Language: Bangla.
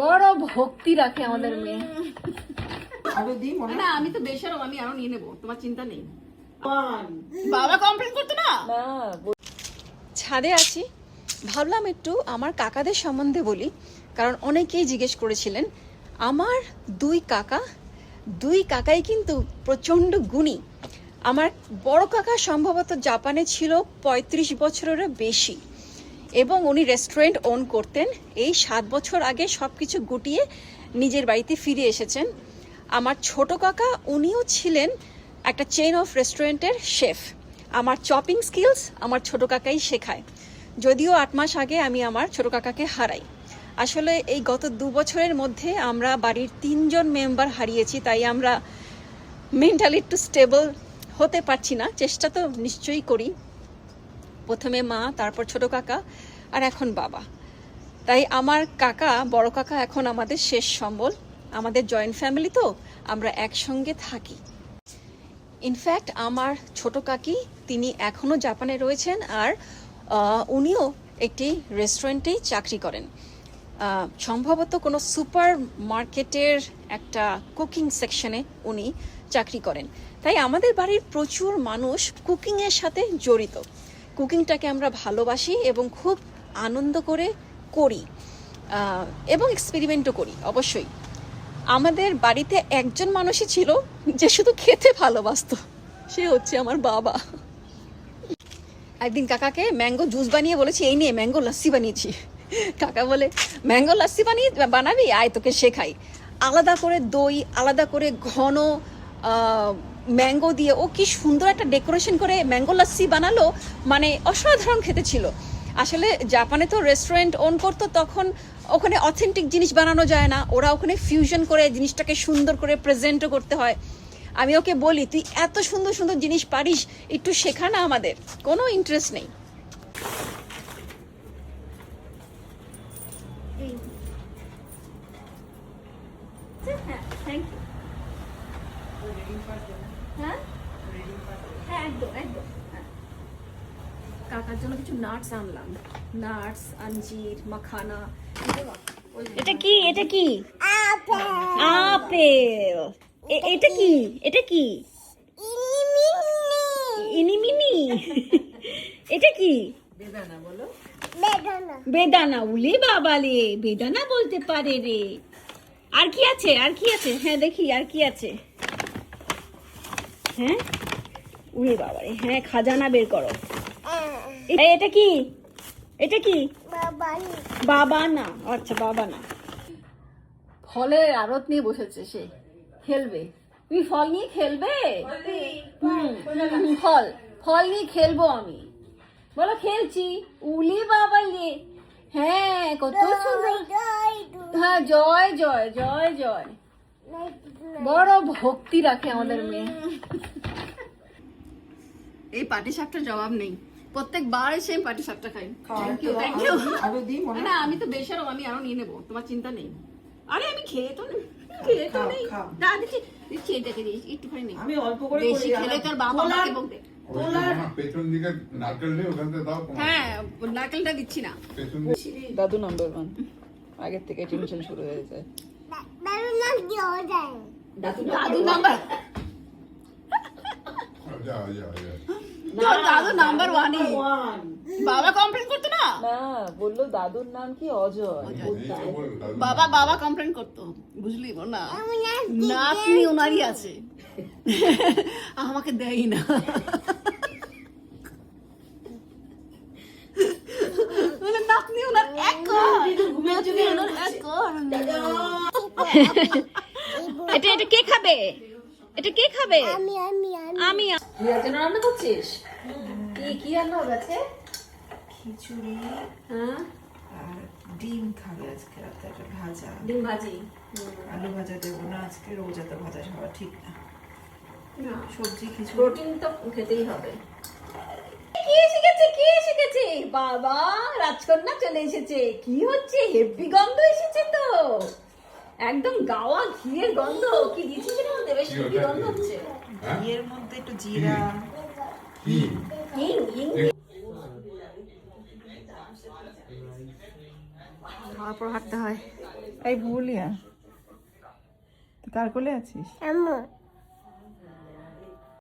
বড় ভক্তি রাখে আমাদের মেয়ে। আরও দিই মনে। না আমি তো বেশারম আমি আরও নিয়ে নেব তোমার চিন্তা নেই। বাবা কমপ্লেন করতো না? ছাদে আছি। ভাবলাম একটু আমার কাকাদের সম্বন্ধে বলি কারণ অনেকেই জিজ্ঞেস করেছিলেন আমার দুই কাকা দুই কাকাই কিন্তু প্রচণ্ড গুণী। আমার বড় কাকা সম্ভবত জাপানে ছিল পঁয়ত্রিশ বছরেরও বেশি। এবং উনি রেস্টুরেন্ট ওন করতেন। এই সাত বছর আগে সব কিছু গুটিয়ে নিজের বাড়িতে ফিরে এসেছেন। আমার ছোট কাকা, উনিও ছিলেন একটা চেইন অফ রেস্টুরেন্টের শেফ আমার চপিং স্কিলস আমার ছোট কাকাই শেখায়। যদিও আট মাস আগে আমি আমার ছোট কাকাকে হারাই। আসলে এই গত দু বছরের মধ্যে আমরা বাড়ির তিনজন মেম্বার হারিয়েছি, তাই আমরা মেন্টালি একটু স্টেবল হতে পারছি না। চেষ্টা তো নিশ্চয়ই করি। প্রথমে মা, তারপর ছোট কাকা আর এখন বাবা। তাই আমার কাকা, বড় কাকা এখন আমাদের শেষ সম্বল। আমাদের জয়েন্ট ফ্যামিলি তো, আমরা একসঙ্গে থাকি। ইনফ্যাক্ট আমার ছোট কাকি, তিনি এখনও জাপানে রয়েছেন আর উনিও একটি রেস্টুরেন্টেই চাকরি করেন। সম্ভবত কোনো সুপার মার্কেটের একটা কুকিং সেকশনে উনি চাকরি করেন। তাই আমাদের বাড়ির প্রচুর মানুষ কুকিংয়ের সাথে জড়িত। কুকিংটাকে আমরা ভালোবাসি এবং খুব আনন্দ করে করি এবং এক্সপেরিমেন্টও করি, অবশ্যই। আমাদের বাড়িতে একজন মানুষই ছিল যে শুধু খেতে ভালোবাসতো। সে হচ্ছে আমার বাবা। একদিন কাকাকে ম্যাঙ্গো জুস বানিয়ে বলেছি, এই নিয়ে ম্যাঙ্গো লস্যি বানিয়েছি। কাকা বলে, ম্যাঙ্গো লস্যি বানিয়ে বানাবি? আয়, তোকে শেখাই। আলাদা করে দই, আলাদা করে ঘন ম্যাঙ্গো দিয়ে ও কি সুন্দর একটা ডেকোরেশন করে ম্যাঙ্গো লস্যি বানালো মানে অসাধারণ খেতে ছিল। আসলে জাপানে তো রেস্টুরেন্ট ওন করতো, তখন ওখানে অথেন্টিক জিনিস বানানো যায় না। ওরা ওখানে ফিউশন করে জিনিসটাকে সুন্দর করে প্রেজেন্টও করতে হয়। আমি ওকে বলি, তুই এত সুন্দর সুন্দর জিনিস পারিস, একটু শেখা না আমাদের। কোনো ইন্টারেস্ট নেই। কাকার জন্য কিছু নাটস আনলাম। নাটস আঞ্জির মাখানা এটা কি? এটা কি? আপেল। এটা কি? এটা কি? ইনিমিনি। এটা কি? বেদানা উলি বাবালে বেদানা বলতে পারে রে। আর কি আছে? আর কি আছে? হ্যাঁ দেখি আর কি আছে? হ্যাঁ? উলি বাবারে হ্যাঁ খাজানা বের করো। এটা কি? এটা কি? বাবা না আচ্ছা বাবা না। ফলের আড়ত নিয়ে বসেছে সে, খেলবে। তুমি ফল নিয়ে খেলবে? ফল ফল নিয়ে খেলব আমি। বলো, খেলছি। উলি বাবা লে হ্যাঁ কত সুন্দর। হ্যাঁ জয় জয় জয় জয়। বড় ভক্তি রাখে আমাদের মেয়ে। এই পাটি সাপটার জবাব নেই। প্রত্যেকবার এসে আমি পাটি সাপটা খাই থ্যাংক ইউ থ্যাংক ইউ আরও দিই না আমি তো বেশারম আমি আরও নিয়ে নেব। তোমার চিন্তা নেই। আরে আমি খেয়ে তো নেই। খেয়ে তো নেই। না দিচ্ছি। দিচ্ছি এটাকে দিই একটুখানি নেই আমি অল্প করে বেশি খেলে তোর বাবা আমাকে বকবে। হ্যাঁ নারকেলটা দিচ্ছি না। দাদু নাম্বার ওয়ান আগের থেকে টেনশন শুরু হয়ে যায়। দাদু নাম্বার যা যা যা তোর দাদু নাম্বার ওয়ানই বাবা কমপ্লেন করতো না? না বলল দাদুর নাম কি অজয়। এই তো বল, দাদু। বাবা বাবা কমপ্লেন করতো। বুঝলি না নাতনি ওনারই আছে। আমাকে দেয় না। মানে নাতনি ওনার এক ওনার এক এটা এটা কে খাবে? এটা কে খাবে? আমি রিয়ার জন্য রান্না করছিস? কি কি রান্না হবে আজকে? খিচুড়ি হ্যাঁ? আর ডিম খাবে আজকে রাতে একটা ভাজা। ডিম ভাজি? আলু ভাজা দেবো না আজকে রোজাতে ভাজা খাওয়া ঠিক না। সবজি খিচুড়ি। প্রোটিন তো খেতেই হবে। কি গেছে কি বাবা রাজকন্যা চলে এসেছে। কি হচ্ছে? হেভি গন্ধ এসেছে তো। একদম গাওয়া ঘিয়ের গন্ধ। কি দিয়েছিস এর মধ্যে বেশ কি গন্ধ হচ্ছে। ঘিয়ের মধ্যে একটু জিরা। কি? হিং হাঁটতে হয়। এই ভুলিয়া তুই কার কোলে আছিস? আমার